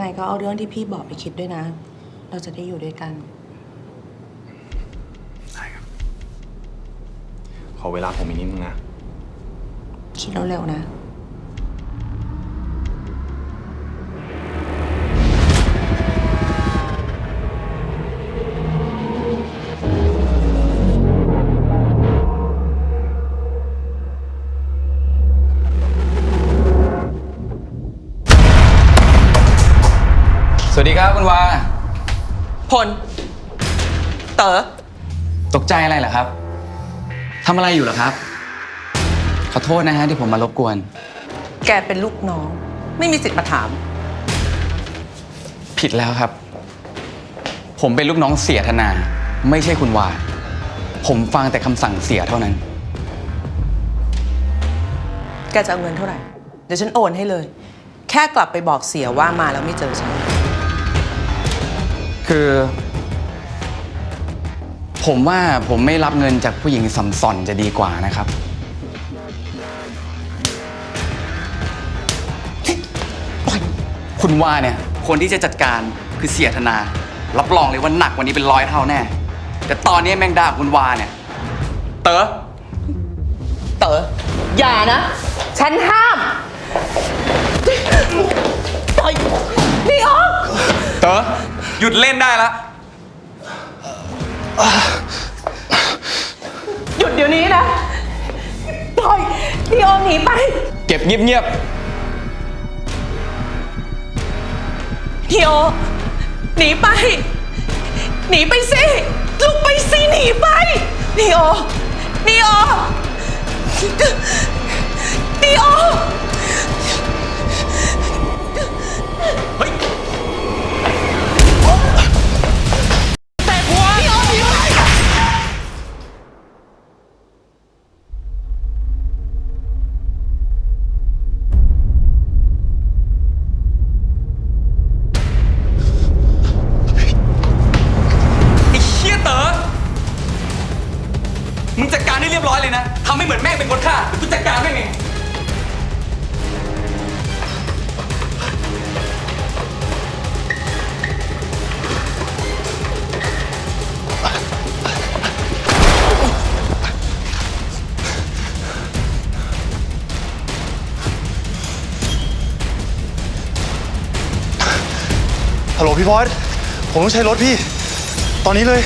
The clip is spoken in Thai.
ไงก็เอาเรื่องที่พี่บอกไปคิดด้วยนะ เราจะได้อยู่ด้วยกัน ได้ครับ ขอเวลาผมอีกนิดนึงนะ คิดเร็วๆนะ สวัสดีครับคุณวา พล เต๋อ ตกใจอะไรเหรอครับ ทำอะไรอยู่เหรอครับ ขอโทษนะฮะที่ผมมารบกวน แกเป็นลูกน้อง ไม่มีสิทธิ์มาถาม ผิดแล้วครับ ผมเป็นลูกน้องเสียธนา ไม่ใช่คุณวา ผมฟังแต่คำสั่งเสียเท่านั้น แกจะเอาเงินเท่าไหร่ เดี๋ยวฉันโอนให้เลย แค่กลับไปบอกเสียว่ามาแล้วไม่เจอฉัน คือ ผมว่าผมไม่รับเงินจากผู้หญิงสัมสอนจะดีกว่านะครับ คุณว่าเนี่ย คนที่จะจัดการคือเสียธนา รับรองเลยว่าหนักกว่านี้เป็นร้อยเท่าแน่ แต่ตอนนี้แมงดาคุณวาเนี่ย เต๋อเต๋ออย่านะ ฉันห้าม หยุดเล่นได้แล้วหยุดเดี๋ยวนี้นะปล่อยนี่ออกหนีไป เก็บเงียบพี่โอหนีไป หนีไปสิลุกไปสิหนีไป นีโอนีโอ เรียบร้อยเลยนะทำให้เหมือนแม่งเป็นคนฆ่าเดี๋ยวกูจัดการแม่งเอง ฮัลโหลพี่บอส ผมต้องใช้รถพี่ ตอนนี้เลย